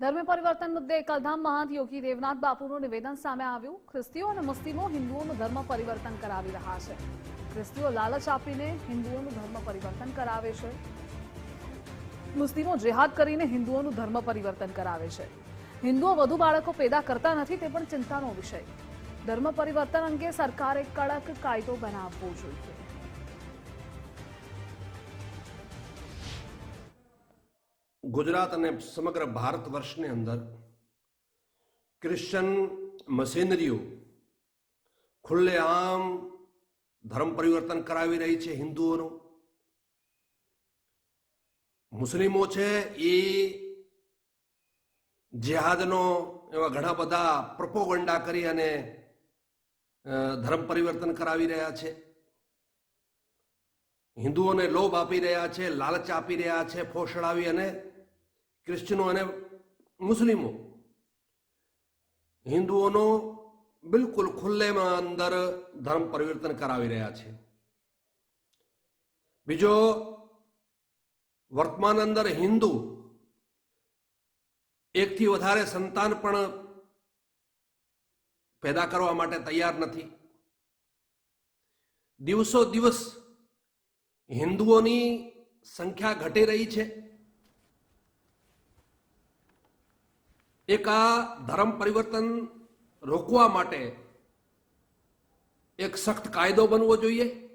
ધર્મ પરિવર્તન મુદ્દે કલધામ મહંત યોગી દેવનાથ બાપુનું નિવેદન સામે આવ્યું. ખ્રિસ્તીઓ અને મુસ્લિમો હિન્દુઓનું ધર્મ પરિવર્તન કરાવી રહ્યા છે. ખ્રિસ્તીઓ લાલચ આપીને હિન્દુઓનું ધર્મ પરિવર્તન કરાવે છે. મુસ્લિમો જેહાદ કરીને હિન્દુઓનું ધર્મ પરિવર્તન કરાવે છે. હિન્દુઓ વધુ બાળકો પેદા કરતા નથી તે પણ ચિંતાનો વિષય. ધર્મ પરિવર્તન અંગે સરકારે કડક કાયદો બનાવવો જોઈએ. ગુજરાત અને સમગ્ર ભારત વર્ષની અંદર ક્રિશ્ચન મશીનરીઓ ખુલ્લેઆમ ધર્મ પરિવર્તન કરાવી રહી છે હિન્દુઓનું. મુસ્લિમો છે એ જેહાદનો એવા ઘણા બધા પ્રપોગંડા કરી અને ધર્મ પરિવર્તન કરાવી રહ્યા છે. હિન્દુઓને લોભ આપી રહ્યા છે, લાલચ આપી રહ્યા છે, ફોસડાવી અને ક્રિશ્ચનો અને મુસ્લિમો. હિન્દુઓનો બિલકુલ ખુલ્લેમાં અંદર ધર્મ પરિવર્તન કરાવી રહ્યા છે. બીજો, વર્તમાન અંદર હિન્દુ એકથી વધારે સંતાન પણ પેદા કરવા માટે તૈયાર નથી. દિવસો દિવસ હિન્દુઓની સંખ્યા ઘટી રહી છે. એક આ ધર્મ પરિવર્તન રોકવા માટે એક સખ્ત કાયદો બનવો જોઈએ.